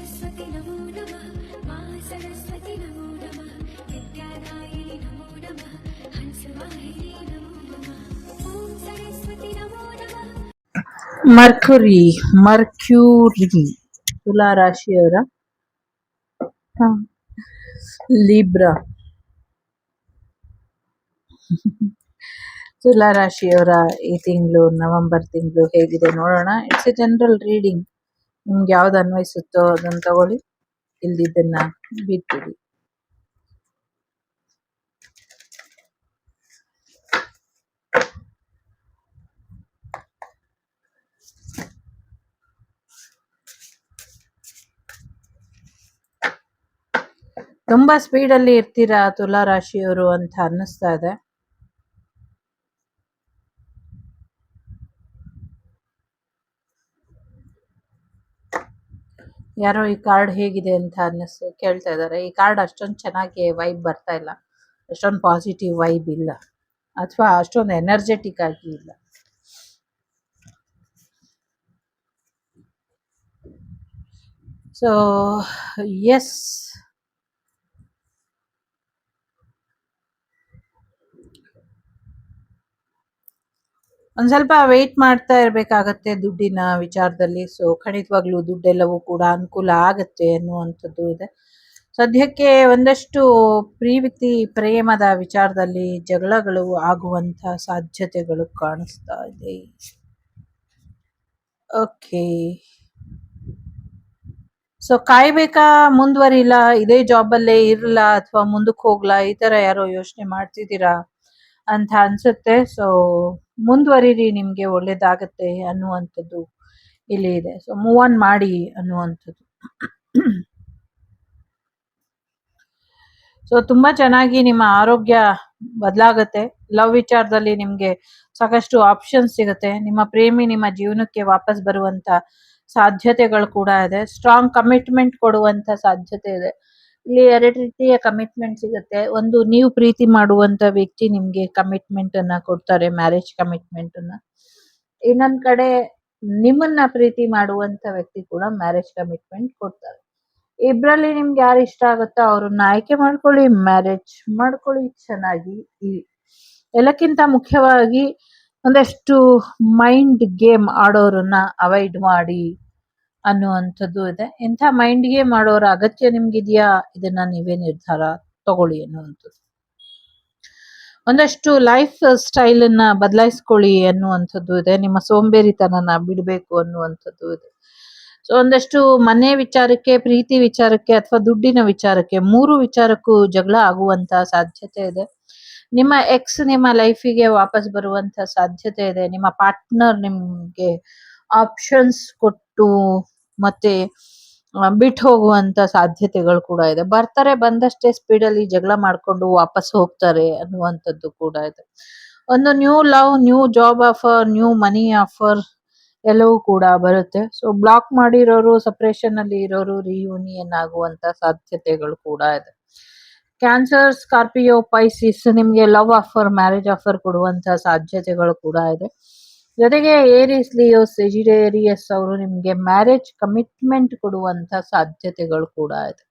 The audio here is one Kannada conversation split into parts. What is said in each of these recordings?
सरस्वति नमो नमः मा सरस्वति नमो नमः विद्यादायिनि नमो नमः हंसवाहिनी नमो नमः ॐ सरस्वति नमो नमः ಮರ್ಕ್ಯುರಿ ಮರ್ಕ್ಯೂರಿ ತುಲಾ ರಾಶಿಯವರ ಹ, ಲಿಬ್ರಾ ತುಲಾ ರಾಶಿಯವರ ಈ ತಿಂಗಳು ನವೆಂಬರ್ ತಿಂಗಳು ಹೇಗಿದೆ ನೋಡೋಣ ಇಟ್ಸ್ ಎ ಜನರಲ್ ರೀಡಿಂಗ್ ನಿಮ್ಗೆ ಯಾವ್ದು ಅನ್ವಯಿಸುತ್ತೋ ಅದನ್ನ ತಗೊಳ್ಳಿ. ಇಲ್ದಿದ್ದನ್ನ ಬಿಟ್ಬಿಡಿ. ತುಂಬಾ ಸ್ಪೀಡಲ್ಲಿ ಇರ್ತೀರಾ ತುಲಾ ರಾಶಿಯವರು ಅಂತ ಅನ್ನಿಸ್ತಾ ಇದೆ. ಯಾರೋ ಈ ಕಾರ್ಡ್ ಹೇಗಿದೆ ಅಂತ ಅನ್ನಿಸ್ ಕೇಳ್ತಾ ಇದ್ದಾರೆ. ಈ ಕಾರ್ಡ್ ಅಷ್ಟೊಂದು ಚೆನ್ನಾಗಿ ವೈಬ್ ಬರ್ತಾ ಇಲ್ಲ. ಅಷ್ಟೊಂದು ಪಾಸಿಟಿವ್ ವೈಬ್ ಇಲ್ಲ. ಅಥವಾ ಅಷ್ಟೊಂದು ಎನರ್ಜೆಟಿಕ್ ಆಗಿ ಇಲ್ಲ. ಸೊ ಎಸ್ ಒಂದ್ ಸ್ವಲ್ಪ ವೆಯ್ಟ್ ಮಾಡ್ತಾ ಇರಬೇಕಾಗತ್ತೆ ದುಡ್ಡಿನ ವಿಚಾರದಲ್ಲಿ. ಸೊ ಖಂಡಿತವಾಗ್ಲೂ ದುಡ್ಡೆಲ್ಲವೂ ಕೂಡ ಅನುಕೂಲ ಆಗತ್ತೆ ಅನ್ನುವಂಥದ್ದು ಇದೆ. ಸದ್ಯಕ್ಕೆ ಒಂದಷ್ಟು ಪ್ರೀತಿ ಪ್ರೇಮದ ವಿಚಾರದಲ್ಲಿ ಜಗಳಗಳು ಆಗುವಂತ ಸಾಧ್ಯತೆಗಳು ಕಾಣಿಸ್ತಾ ಇದೆ. ಓಕೆ ಸೊ ಕಾಯ್ಬೇಕಾ? ಮುಂದುವರಿಲ್ಲ? ಇದೇ ಜಾಬ್ ಅಲ್ಲೇ ಇರಲ್ಲ ಅಥವಾ ಮುಂದಕ್ಕೆ ಹೋಗ್ಲಾ? ಈ ತರ ಯಾರೋ ಯೋಚನೆ ಮಾಡ್ತಿದ್ದೀರಾ? ಅಂತ ಅನ್ಸುತ್ತೆ. ಸೊ ಮುಂದುವರಿರಿ, ನಿಮ್ಗೆ ಒಳ್ಳೇದಾಗತ್ತೆ ಅನ್ನುವಂಥದ್ದು ಇಲ್ಲಿ ಇದೆ. ಸೊ ಮೂವ್ ಆನ್ ಮಾಡಿ ಅನ್ನುವಂಥದ್ದು. ಸೊ ತುಂಬಾ ಚೆನ್ನಾಗಿ ನಿಮ್ಮ ಆರೋಗ್ಯ ಬದಲಾಗತ್ತೆ. ಲವ್ ವಿಚಾರದಲ್ಲಿ ನಿಮ್ಗೆ ಸಾಕಷ್ಟು ಆಪ್ಷನ್ಸ್ ಸಿಗುತ್ತೆ. ನಿಮ್ಮ ಪ್ರೇಮಿ ನಿಮ್ಮ ಜೀವನಕ್ಕೆ ವಾಪಸ್ ಬರುವಂತ ಸಾಧ್ಯತೆಗಳು ಕೂಡ ಇದೆ. ಸ್ಟ್ರಾಂಗ್ ಕಮಿಟ್ಮೆಂಟ್ ಕೊಡುವಂತ ಸಾಧ್ಯತೆ ಇದೆ. ಇಲ್ಲಿ ಎರಡು ರೀತಿಯ ಕಮಿಟ್ಮೆಂಟ್ ಸಿಗುತ್ತೆ. ಒಂದು, ನೀವು ಪ್ರೀತಿ ಮಾಡುವಂತ ವ್ಯಕ್ತಿ ನಿಮ್ಗೆ ಕಮಿಟ್ಮೆಂಟ್ ಅನ್ನ ಕೊಡ್ತಾರೆ ಮ್ಯಾರೇಜ್ ಕಮಿಟ್ಮೆಂಟ್ ಅನ್ನ. ಇನ್ನೊಂದ್ ಕಡೆ, ನಿಮ್ಮನ್ನ ಪ್ರೀತಿ ಮಾಡುವಂತ ವ್ಯಕ್ತಿ ಕೂಡ ಮ್ಯಾರೇಜ್ ಕಮಿಟ್ಮೆಂಟ್ ಕೊಡ್ತಾರೆ. ಇಬ್ರಲ್ಲಿ ನಿಮ್ಗೆ ಯಾರು ಇಷ್ಟ ಆಗುತ್ತೋ ಅವ್ರನ್ನ ಆಯ್ಕೆ ಮಾಡ್ಕೊಳ್ಳಿ ಮ್ಯಾರೇಜ್ ಮಾಡ್ಕೊಳ್ಳಿ ಚೆನ್ನಾಗಿ. ಎಲ್ಲಕ್ಕಿಂತ ಮುಖ್ಯವಾಗಿ ಒಂದಷ್ಟು ಮೈಂಡ್ ಗೇಮ್ ಆಡೋರನ್ನ ಅವಾಯ್ಡ್ ಮಾಡಿ. ಅನ್ನುವಂಥದ್ದು ಇದೆ. ಇಂಥ ಮೈಂಡ್ಗೆ ಮಾಡೋರ ಅಗತ್ಯ ನಿಮ್ಗಿದ್ಯಾ? ಇದನ್ನ ನೀವೇ ನಿರ್ಧಾರ ತಗೊಳ್ಳಿ ಅನ್ನುವಂಥದ್ದು. ಒಂದಷ್ಟು ಲೈಫ್ ಸ್ಟೈಲ್ ಅನ್ನ ಬದಲಾಯಿಸ್ಕೊಳ್ಳಿ ಅನ್ನುವಂಥದ್ದು ಇದೆ. ನಿಮ್ಮ ಸೋಂಬೇರಿತನನ ಬಿಡಬೇಕು ಅನ್ನುವಂಥದ್ದು ಇದೆ. ಸೊ ಒಂದಷ್ಟು ಮನೆ ವಿಚಾರಕ್ಕೆ, ಪ್ರೀತಿ ವಿಚಾರಕ್ಕೆ ಅಥವಾ ದುಡ್ಡಿನ ವಿಚಾರಕ್ಕೆ ಮೂರು ವಿಚಾರಕ್ಕೂ ಜಗಳ ಆಗುವಂತ ಸಾಧ್ಯತೆ ಇದೆ. ನಿಮ್ಮ ಎಕ್ಸ್ ನಿಮ್ಮ ಲೈಫಿಗೆ ವಾಪಸ್ ಬರುವಂತ ಸಾಧ್ಯತೆ ಇದೆ. ನಿಮ್ಮ ಪಾರ್ಟ್ನರ್ ನಿಮ್ಗೆ ಆಪ್ಷನ್ಸ್ ಕೊಟ್ಟು ಮತ್ತೆ ಬಿಟ್ಟು ಹೋಗುವಂತ ಸಾಧ್ಯತೆಗಳು ಕೂಡ ಇದೆ. ಬರ್ತಾರೆ, ಬಂದಷ್ಟೇ ಸ್ಪೀಡ್ ಅಲ್ಲಿ ಜಗಳ ಮಾಡ್ಕೊಂಡು ವಾಪಸ್ ಹೋಗ್ತಾರೆ ಅನ್ನುವಂಥದ್ದು ಕೂಡ ಇದೆ. ಒಂದು new love new job offer new money offer ಎಲ್ಲವೂ ಕೂಡ ಬರುತ್ತೆ. ಸೊ ಬ್ಲಾಕ್ ಮಾಡಿರೋರು ಸಪ್ರೇಷನ್ ಅಲ್ಲಿ ಇರೋರು ರಿಯೂನಿಯನ್ ಆಗುವಂತ ಸಾಧ್ಯತೆಗಳು ಕೂಡ ಇದೆ. ಕ್ಯಾನ್ಸರ್ ಸ್ಕಾರ್ಪಿಯೋ ಪೈಸಿಸ್ ನಿಮ್ಗೆ ಲವ್ ಆಫರ್ ಮ್ಯಾರೇಜ್ ಆಫರ್ ಕೊಡುವಂತ ಸಾಧ್ಯತೆಗಳು ಕೂಡ ಇದೆ. ಜೊತೆಗೆ ಏರಿಸ್ ಲಿಯೋ ಸೆಜಿಡೇರಿಯಸ್ ಅವರು ನಿಮಗೆ ಮ್ಯಾರೇಜ್ ಕಮಿಟ್ಮೆಂಟ್ ಕೊಡುವಂತ ಸಾಧ್ಯತೆಗಳು ಕೂಡ ಇದೆ.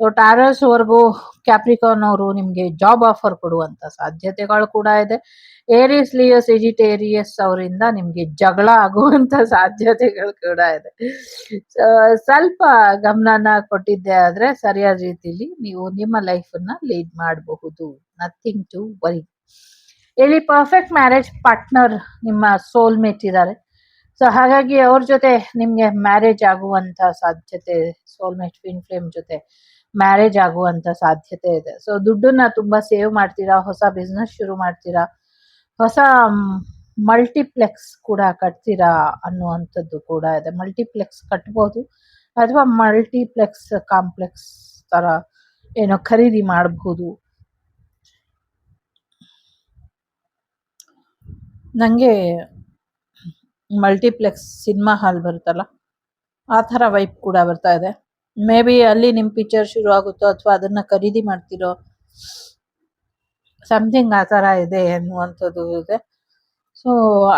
ಸೊ ಟ್ಯಾರಸ್ ವರ್ಗು ಕ್ಯಾಪ್ರಿಕಾನ್ ಅವರು ನಿಮ್ಗೆ ಜಾಬ್ ಆಫರ್ ಕೊಡುವಂತ ಸಾಧ್ಯತೆಗಳು ಕೂಡ ಇದೆ. ಏರಿಸ್ ಲಿಯೋ ಸೆಜಿಟೇರಿಯಸ್ ಅವರಿಂದ ನಿಮ್ಗೆ ಜಗಳ ಆಗುವಂತ ಸಾಧ್ಯತೆಗಳು ಕೂಡ ಇದೆ. ಸ್ವಲ್ಪ ಗಮನನ ಕೊಟ್ಟಿದ್ದೆ ಆದ್ರೆ ಸರಿಯಾದ ರೀತಿಯಲ್ಲಿ ನೀವು ನಿಮ್ಮ ಲೈಫ್ ಅನ್ನ ಲೀಡ್ ಮಾಡಬಹುದು. ನಥಿಂಗ್ ಟು ವರಿ ಇಲ್ಲಿ ಪರ್ಫೆಕ್ಟ್ ಮ್ಯಾರೇಜ್ ಪಾರ್ಟ್ನರ್ ನಿಮ್ಮ ಸೋಲ್ಮೇಟ್ ಇದ್ದಾರೆ. ಸೊ ಹಾಗಾಗಿ ಅವ್ರ ಜೊತೆ ನಿಮಗೆ ಮ್ಯಾರೇಜ್ ಆಗುವಂತ ಸಾಧ್ಯತೆ ಸೋಲ್ಮೇಟ್ ಫಿನ್ ಫ್ಲೇಮ್ ಜೊತೆ ಮ್ಯಾರೇಜ್ ಆಗುವಂತ ಸಾಧ್ಯತೆ ಇದೆ. ಸೊ ದುಡ್ಡನ್ನ ತುಂಬಾ ಸೇವ್ ಮಾಡ್ತೀರಾ, ಹೊಸ ಬಿಸ್ನೆಸ್ ಶುರು ಮಾಡ್ತೀರಾ, ಹೊಸ ಮಲ್ಟಿಪ್ಲೆಕ್ಸ್ ಕೂಡ ಕಟ್ತೀರಾ ಅನ್ನುವಂಥದ್ದು ಕೂಡ ಇದೆ. ಮಲ್ಟಿಪ್ಲೆಕ್ಸ್ ಕಟ್ಬೋದು ಅಥವಾ ಮಲ್ಟಿಪ್ಲೆಕ್ಸ್ ಕಾಂಪ್ಲೆಕ್ಸ್ ತರ ಏನೋ ಖರೀದಿ ಮಾಡಬಹುದು ನಂಗೆ ಮಲ್ಟಿಪ್ಲೆಕ್ಸ್ ಸಿನಿಮಾ ಹಾಲ್ ಬರುತ್ತಲ್ಲ, ಆ ಥರ ವೈಪ್ ಕೂಡ ಬರ್ತಾ ಇದೆ. ಮೇ ಬಿ ಅಲ್ಲಿ ನಿಮ್ಮ ಪಿಕ್ಚರ್ ಶುರು ಆಗುತ್ತೋ ಅಥವಾ ಅದನ್ನು ಖರೀದಿ ಮಾಡ್ತಿರೋ ಸಮಥಿಂಗ್ ಆ ಥರ ಇದೆ ಅನ್ನುವಂಥದ್ದು ಇದೆ. So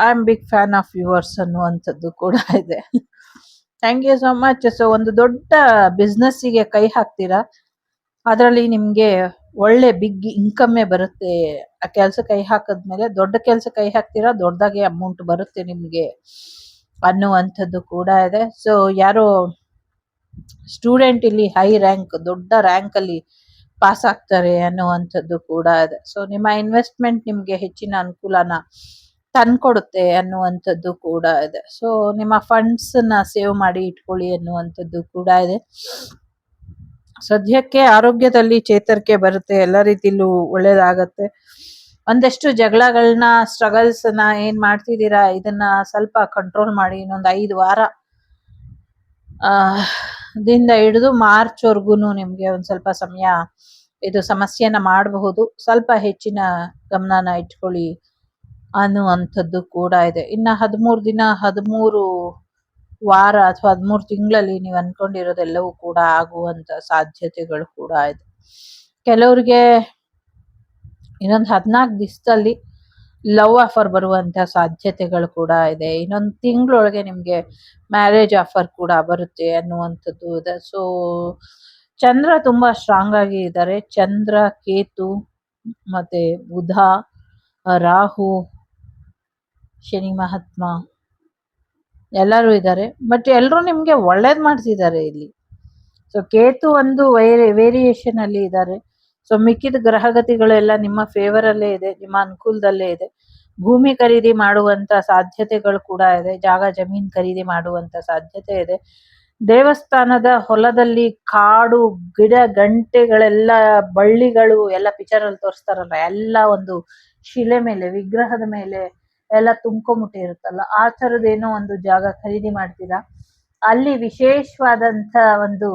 I am big fan of yours ಅನ್ನುವಂಥದ್ದು ಕೂಡ ಇದೆ. Thank you so much so ಒಂದು ದೊಡ್ಡ ಬಿಸ್ನೆಸ್ಸಿಗೆ ಕೈ ಹಾಕ್ತೀರಾ? ಅದರಲ್ಲಿ ನಿಮ್ಗೆ ಒಳ್ಳೆ ಬಿಗ್ ಇನ್ಕಮ್ಮೇ ಬರುತ್ತೆ. ಆ ಕೆಲಸ ಕೈ ಹಾಕಿದ್ಮೇಲೆ ದೊಡ್ಡ ಕೆಲಸ ಕೈ ಹಾಕ್ತೀರಾ, ದೊಡ್ಡದಾಗಿ ಅಮೌಂಟ್ ಬರುತ್ತೆ ನಿಮಗೆ ಅನ್ನುವಂಥದ್ದು ಕೂಡ ಇದೆ. ಸೊ ಯಾರೋ ಸ್ಟೂಡೆಂಟ್ ಇಲ್ಲಿ ಹೈ ರ್ಯಾಂಕ್ ದೊಡ್ಡ ರ್ಯಾಂಕ್ ಅಲ್ಲಿ ಪಾಸ್ ಆಗ್ತಾರೆ ಅನ್ನುವಂಥದ್ದು ಕೂಡ ಇದೆ. ಸೊ ನಿಮ್ಮ ಇನ್ವೆಸ್ಟ್ಮೆಂಟ್ ನಿಮಗೆ ಹೆಚ್ಚಿನ ಅನುಕೂಲನ ತಂದ್ಕೊಡುತ್ತೆ ಅನ್ನುವಂಥದ್ದು ಕೂಡ ಇದೆ. ಸೊ ನಿಮ್ಮ ಫಂಡ್ಸ್ನ ಸೇವ್ ಮಾಡಿ ಇಟ್ಕೊಳ್ಳಿ ಅನ್ನುವಂಥದ್ದು ಕೂಡ ಇದೆ. ಸದ್ಯಕ್ಕೆ ಆರೋಗ್ಯದಲ್ಲಿ ಚೇತರಿಕೆ ಬರುತ್ತೆ, ಎಲ್ಲ ರೀತಿಲೂ ಒಳ್ಳೇದಾಗತ್ತೆ. ಒಂದಷ್ಟು ಜಗಳಗಳನ್ನ ಸ್ಟ್ರಗಲ್ಸ್ನ ಏನ್ ಮಾಡ್ತಿದ್ದೀರಾ, ಇದನ್ನ ಸ್ವಲ್ಪ ಕಂಟ್ರೋಲ್ ಮಾಡಿ, ಇನ್ನೊಂದು ಐದು ವಾರ, ಆ, ದಿಂದ ಹಿಡಿದು ಮಾರ್ಚ್ ವರ್ಗುನು ನಿಮ್ಗೆ ಒಂದ್ ಸ್ವಲ್ಪ ಸಮಯ ಇದು ಸಮಸ್ಯೆನ ಮಾಡಬಹುದು. ಸ್ವಲ್ಪ ಹೆಚ್ಚಿನ ಗಮನನ ಇಟ್ಕೊಳ್ಳಿ ಅನ್ನುವಂಥದ್ದು ಕೂಡ ಇದೆ. ಇನ್ನ ಹದಿಮೂರು ದಿನ, ಹದಿಮೂರು ವಾರ ಅಥವಾ ಹದಿಮೂರು ತಿಂಗಳಲ್ಲಿ ನೀವು ಅನ್ಕೊಂಡಿರೋದೆಲ್ಲವೂ ಕೂಡ ಆಗುವಂತ ಸಾಧ್ಯತೆಗಳು ಕೂಡ ಇದೆ. ಕೆಲವರಿಗೆ ಇನ್ನೊಂದು ಹದಿನಾಲ್ಕು ದಿವಸದಲ್ಲಿ ಲವ್ ಆಫರ್ ಬರುವಂತ ಸಾಧ್ಯತೆಗಳು ಕೂಡ ಇದೆ. ಇನ್ನೊಂದು ತಿಂಗಳೊಳಗೆ ನಿಮ್ಗೆ ಮ್ಯಾರೇಜ್ ಆಫರ್ ಕೂಡ ಬರುತ್ತೆ ಅನ್ನುವಂಥದ್ದು ಇದೆ. ಸೊ ಚಂದ್ರ ತುಂಬಾ ಸ್ಟ್ರಾಂಗ್ ಆಗಿ ಇದ್ದಾರೆ. ಚಂದ್ರ, ಕೇತು ಮತ್ತೆ ಬುಧ, ರಾಹು, ಶನಿ, ಮಹಾತ್ಮ ಎಲ್ಲರೂ ಇದ್ದಾರೆ. ಬಟ್ ಎಲ್ಲರೂ ನಿಮಗೆ ಒಳ್ಳೇದು ಮಾಡ್ತಿದ್ದಾರೆ ಇಲ್ಲಿ. ಸೊ ಕೇತು ಒಂದು ವೈರಿ ವೇರಿಯೇಷನ್ ಅಲ್ಲಿ ಇದ್ದಾರೆ. ಸೊ ಮಿಕ್ಕಿದ ಗ್ರಹಗತಿಗಳೆಲ್ಲ ನಿಮ್ಮ ಫೇವರ್ ಅಲ್ಲೇ ಇದೆ, ನಿಮ್ಮ ಅನುಕೂಲದಲ್ಲೇ ಇದೆ. ಭೂಮಿ ಖರೀದಿ ಮಾಡುವಂತ ಸಾಧ್ಯತೆಗಳು ಕೂಡ ಇದೆ, ಜಾಗ ಜಮೀನ್ ಖರೀದಿ ಮಾಡುವಂತ ಸಾಧ್ಯತೆ ಇದೆ. ದೇವಸ್ಥಾನದ ಹೊಲದಲ್ಲಿ ಕಾಡು, ಗಿಡ, ಗಂಟೆಗಳೆಲ್ಲ, ಬಳ್ಳಿಗಳು ಎಲ್ಲ ಪಿಕ್ಚರ್ ಅಲ್ಲಿ ತೋರಿಸ್ತಾರಲ್ಲ, ಎಲ್ಲ ಒಂದು ಶಿಲೆ ಮೇಲೆ, ವಿಗ್ರಹದ ಮೇಲೆ ಎಲ್ಲ ತುಂಬ್ಕೊಂಬಿಟ್ಟಿರುತ್ತಲ್ಲ ಆ ತರದೇನೋ ಒಂದು ಜಾಗ ಖರೀದಿ ಮಾಡ್ತೀರಾ? ಅಲ್ಲಿ ವಿಶೇಷವಾದಂತ ಒಂದು,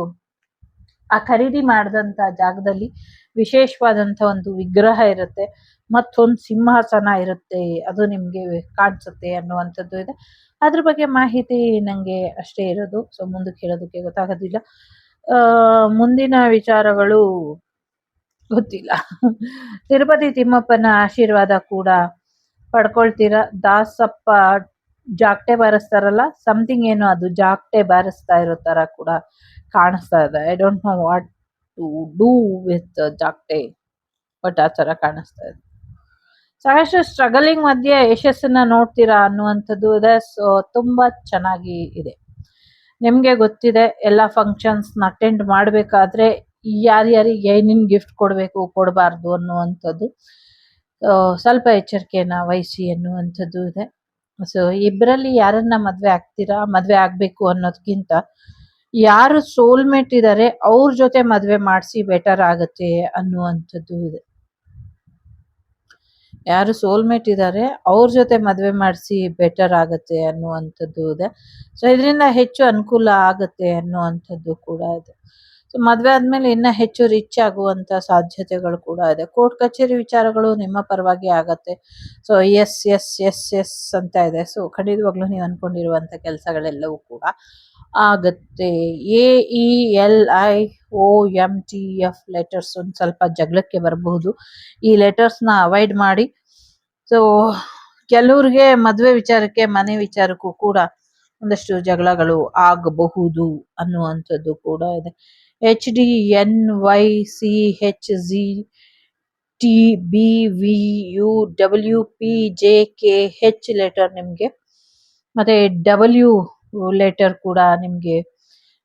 ಆ ಖರೀದಿ ಮಾಡಿದಂತ ಜಾಗದಲ್ಲಿ ವಿಶೇಷವಾದಂತ ಒಂದು ವಿಗ್ರಹ ಇರುತ್ತೆ, ಮತ್ತೊಂದು ಸಿಂಹಾಸನ ಇರುತ್ತೆ, ಅದು ನಿಮಗೆ ಕಾಣಿಸುತ್ತೆ ಅನ್ನುವಂಥದ್ದು ಇದೆ. ಅದ್ರ ಬಗ್ಗೆ ಮಾಹಿತಿ ನನಗೆ ಅಷ್ಟೇ ಇರೋದು, ಸೊ ಮುಂದಕ್ಕೆ ಹೇಳೋದಕ್ಕೆ ಗೊತ್ತಾಗೋದಿಲ್ಲ. ಮುಂದಿನ ವಿಚಾರಗಳು ಗೊತ್ತಿಲ್ಲ. ತಿರುಪತಿ ತಿಮ್ಮಪ್ಪನ ಆಶೀರ್ವಾದ ಕೂಡ ಪಡ್ಕೊಳ್ತೀರಾ? ದಾಸಪ್ಪ ಜಾಕ್ಟೆ ಬಾರಿಸ್ತಾರಲ್ಲ ಸಮಥಿಂಗ್ ಏನು ಅದು, ಜಾಕ್ಟೆ ಬಾರಿಸ್ತಾ ಇರೋ ತರ ಕೂಡ ಕಾಣಿಸ್ತಾ ಇದೆ. I don't know what to do with ಜಾಕ್ಟೆ but ಆ ತರ ಕಾಣಿಸ್ತಾ ಇದೆ. ಸಾಕಷ್ಟು ಸ್ಟ್ರಗಲಿಂಗ್ ಮಧ್ಯೆ ಯಶಸ್ಸನ್ನ ನೋಡ್ತೀರಾ ಅನ್ನುವಂಥದ್ದು ಇದೆ. ಸೊ ತುಂಬಾ ಚೆನ್ನಾಗಿ ಇದೆ. ನಿಮ್ಗೆ ಗೊತ್ತಿದೆ, ಎಲ್ಲ ಫಂಕ್ಷನ್ಸ್ ಅಟೆಂಡ್ ಮಾಡ್ಬೇಕಾದ್ರೆ ಯಾರ್ಯಾರಿಗೆ ಏನೇನು ಗಿಫ್ಟ್ ಕೊಡಬೇಕು, ಕೊಡಬಾರ್ದು ಅನ್ನುವಂಥದ್ದು. ಸ್ವಲ್ಪ ಎಚ್ಚರಿಕೆಯನ್ನ ವಹಿಸಿ ಅನ್ನುವಂಥದ್ದು ಇದೆ. ಸೊ ಇಬ್ಬರಲ್ಲಿ ಯಾರನ್ನ ಮದುವೆ ಆಗ್ತೀರಾ, ಮದುವೆ ಆಗ್ಬೇಕು ಅನ್ನೋದಕ್ಕಿಂತ ಯಾರು ಸೋಲ್ಮೇಟ್ ಇದ್ದಾರೆ ಅವ್ರ ಜೊತೆ ಮದುವೆ ಮಾಡಿಸಿ ಬೆಟರ್ ಆಗುತ್ತೆ ಅನ್ನುವಂಥದ್ದು ಇದೆ. ಯಾರು ಸೋಲ್ಮೇಟ್ ಇದ್ದಾರೆ ಅವ್ರ ಜೊತೆ ಮದುವೆ ಮಾಡಿಸಿ ಬೆಟರ್ ಆಗುತ್ತೆ ಅನ್ನುವಂಥದ್ದು ಇದೆ. ಸೊ ಇದರಿಂದ ಹೆಚ್ಚು ಅನುಕೂಲ ಆಗುತ್ತೆ ಅನ್ನುವಂಥದ್ದು ಕೂಡ ಇದೆ. ಮದ್ವೆ ಆದ್ಮೇಲೆ ಇನ್ನ ಹೆಚ್ಚು ರಿಚ್ ಆಗುವಂತ ಸಾಧ್ಯತೆಗಳು ಕೂಡ ಇದೆ. ಕೋರ್ಟ್ ಕಚೇರಿ ವಿಚಾರಗಳು ನಿಮ್ಮ ಪರವಾಗಿ ಆಗತ್ತೆ. So S S S S ಅಂತ ಇದೆ. ಸೊ ಖಂಡಿತವಾಗ್ಲೂ ನೀವು ಅನ್ಕೊಂಡಿರುವಂತ ಕೆಲಸಗಳೆಲ್ಲವೂ ಕೂಡ ಆಗತ್ತೆ. A E L I O M T F letters ಒಂದು ಸ್ವಲ್ಪ ಜಗಳಕ್ಕೆ ಬರಬಹುದು. ಈ ಲೆಟರ್ಸ್ನ ಅವಾಯ್ಡ್ ಮಾಡಿ. ಸೊ ಕೆಲವ್ರಿಗೆ ಮದುವೆ ವಿಚಾರಕ್ಕೆ, ಮನೆ ವಿಚಾರಕ್ಕೂ ಕೂಡ ಒಂದಷ್ಟು ಜಗಳಗಳು ಆಗಬಹುದು ಅನ್ನುವಂಥದ್ದು ಕೂಡ ಇದೆ. H D N Y C H G T B V U W P J K H letter ನಿಮಗೆ. ಮತ್ತೆ ಡಬ್ಲ್ಯೂ ಲೆಟರ್ ಕೂಡ ನಿಮಗೆ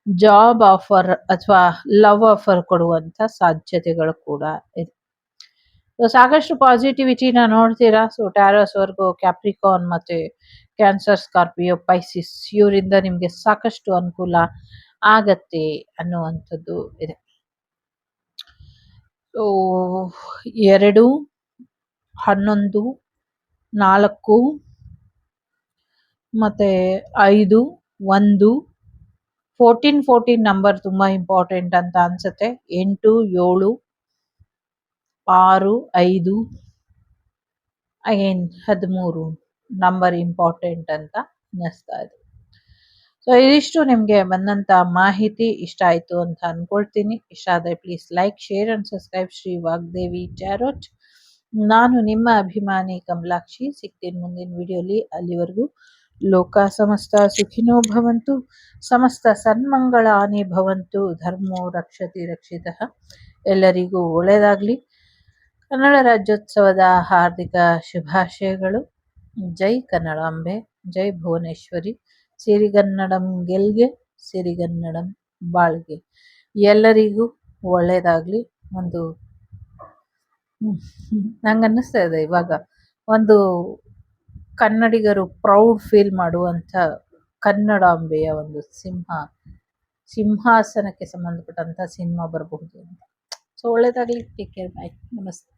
ಜಾಬ್ ಆಫರ್ ಅಥವಾ ಲವ್ ಆಫರ್ ಕೊಡುವಂತ ಸಾಧ್ಯತೆಗಳು ಕೂಡ ಇದೆ. ಸೊ ಸಾಕಷ್ಟು ಪಾಸಿಟಿವಿಟಿನ ನೋಡ್ತೀರಾ? ಸೊ ಟ್ಯಾರಸ್ ವರ್ಗು ಕ್ಯಾಪ್ರಿಕಾನ್ ಮತ್ತೆ ಕ್ಯಾನ್ಸರ್ ಸ್ಕಾರ್ಪಿಯೋ ಪೈಸಿಸ್ ಇವರಿಂದ ನಿಮಗೆ ಸಾಕಷ್ಟು ಅನುಕೂಲ ಆಗತ್ತೆ ಅನ್ನುವಂಥದ್ದು ಇದೆ. ಸೊ ಎರಡು, ಹನ್ನೊಂದು, ನಾಲ್ಕು, ಮತ್ತೆ ಐದು, ಒಂದು ಫೋರ್ಟೀನ್ ಫೋರ್ಟೀನ್ ನಂಬರ್ ತುಂಬ ಇಂಪಾರ್ಟೆಂಟ್ ಅಂತ ಅನ್ಸುತ್ತೆ. ಎಂಟು, ಏಳು, ಆರು, ಐದು ಅಗೇನ್ ಹದಿಮೂರು ನಂಬರ್ ಇಂಪಾರ್ಟೆಂಟ್ ಅಂತ ಅನ್ನಿಸ್ತಾ ಇದೆ. ಸೊ ಇದಿಷ್ಟು ನಿಮಗೆ ಬಂದಂತ ಮಾಹಿತಿ ಇಷ್ಟ ಆಯ್ತು ಅಂತ ಅಂದ್ಕೊಳ್ತೀನಿ ಇಷ್ಟ ಆದರೆ please like share and subscribe Shri Vagdevi tarot ನಾನು ನಿಮ್ಮ ಅಭಿಮಾನಿ ಕಮಲಾಕ್ಷಿ. ಸಿಗ್ತೀನಿ ಮುಂದಿನ ವಿಡಿಯೋಲಿ ಅಲ್ಲಿವರೆಗೂ ಲೋಕ ಸಮಸ್ತ ಸುಖಿನೋ ಭವಂತು. ಸಮಸ್ತ ಸನ್ಮಂಗಳಾನಿ ಭವಂತು. ಧರ್ಮೋ ರಕ್ಷತಿ ರಕ್ಷಿತಃ. ಎಲ್ಲರಿಗೂ ಒಳ್ಳೆಯದಾಗಲಿ ಕನ್ನಡ ರಾಜ್ಯೋತ್ಸವದ ಹಾರ್ದಿಕ ಶುಭಾಶಯಗಳು. ಜೈ ಕನ್ನಡಾಂಬೆ ಜೈ ಭುವನೇಶ್ವರಿ. ಸಿರಿಗನ್ನಡಂ ಗೆಲ್ಗೆ, ಸಿರಿಗನ್ನಡಂ ಬಾಳ್ಗೆ. ಎಲ್ಲರಿಗೂ ಒಳ್ಳೆಯದಾಗಲಿ ಒಂದು ನಂಗೆ ಅನ್ನಿಸ್ತಾ ಇದೆ ಇವಾಗ. ಒಂದು ಕನ್ನಡಿಗರು ಪ್ರೌಡ್ ಫೀಲ್ ಮಾಡುವಂಥ ಕನ್ನಡಾಂಬೆಯ ಒಂದು ಸಿಂಹ, ಸಿಂಹಾಸನಕ್ಕೆ ಸಂಬಂಧಪಟ್ಟಂಥ ಸಿನಿಮಾ ಬರಬಹುದು ಅಂತ. ಸೊ ಒಳ್ಳೆಯದಾಗಲಿ ಟೇಕ್ ಕೇರ್ ಬಾಯ್ ನಮಸ್ತೆ.